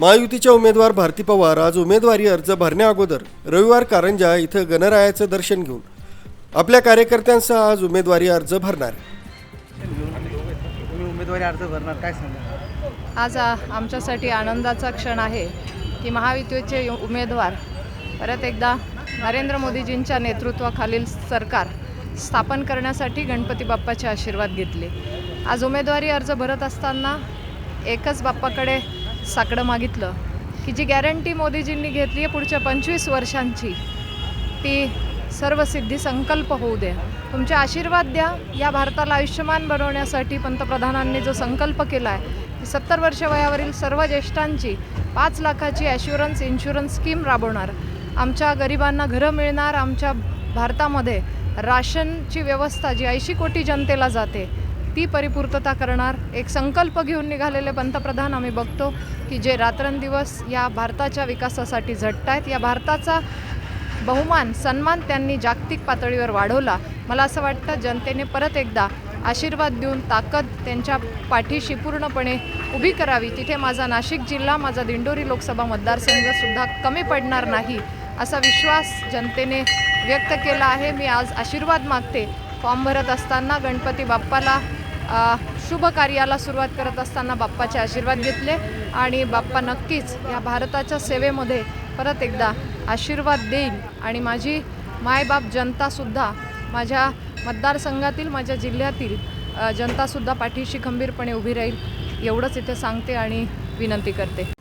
महायुतीच्या उमेदवार भारती पवार आज उमेदवारी अर्ज भरण्या अगोदर रविवार कारंजा इथं गणरायाचं दर्शन घेऊन. आपल्या कार्यकर्त्यांसह आज उमेदवारी अर्ज भरणार उमेदवारी अर्ज भरणार काय सांगा आज आमच्यासाठी आनंदाचा क्षण आहे की महायुतीचे उमेदवार परत एकदा नरेंद्र मोदीजींच्या नेतृत्वाखालील सरकार स्थापन करण्यासाठी गणपती बाप्पाचे आशीर्वाद घेतले. आज उमेदवारी अर्ज भरत असताना एकच बाप्पाकडे साकडं मागितलं की जी गॅरंटी मोदीजींनी घेतली आहे पुढच्या पंचवीस वर्षांची ती सर्व सिद्धी संकल्प होऊ द्या. तुमचे आशीर्वाद द्या. या भारताला आयुष्यमान बनवण्यासाठी पंतप्रधानांनी जो संकल्प केला आहे सत्तर वर्ष वयावरील सर्व ज्येष्ठांची पाच लाखाची ॲश्युरन्स इन्शुरन्स स्कीम राबवणार. आमच्या गरिबांना घरं मिळणार. आमच्या भारतामध्ये राशनची व्यवस्था जी ऐंशी कोटी जनतेला जाते ती परिपूर्तता करणार. एक संकल्प घेऊन निघालेले पंतप्रधान आम्ही बघतो की जे रात्रंदिवस या भारताच्या विकासासाठी झटत आहेत या भारताचा बहुमान सन्मान त्यांनी जागतिक पातळीवर वाढवला. मला असं वाटतं जनतेने परत एकदा आशीर्वाद देऊन ताकद त्यांच्या पाठीशी पूर्णपणे उभी करावी. तिथे माझा नाशिक जिल्हा माझा दिंडोरी लोकसभा मतदारसंघसुद्धा कमी पडणार नाही असा विश्वास जनतेने व्यक्त केला आहे. मी आज आशीर्वाद मागते. फॉर्म भरत असताना गणपती बाप्पाला शुभ कार्याला सुरुवात करत असताना बाप्पाचे आशीर्वाद घेतले आणि बाप्पा नक्कीच या भारताच्या सेवेमध्ये परत एकदा आशीर्वाद देईल. आणि माझी मायबाप जनतासुद्धा माझ्या मतदारसंघातील माझ्या जिल्ह्यातील जनतासुद्धा पाठीशी खंबीरपणे उभी राहील एवढंच इथे सांगते आणि विनंती करते.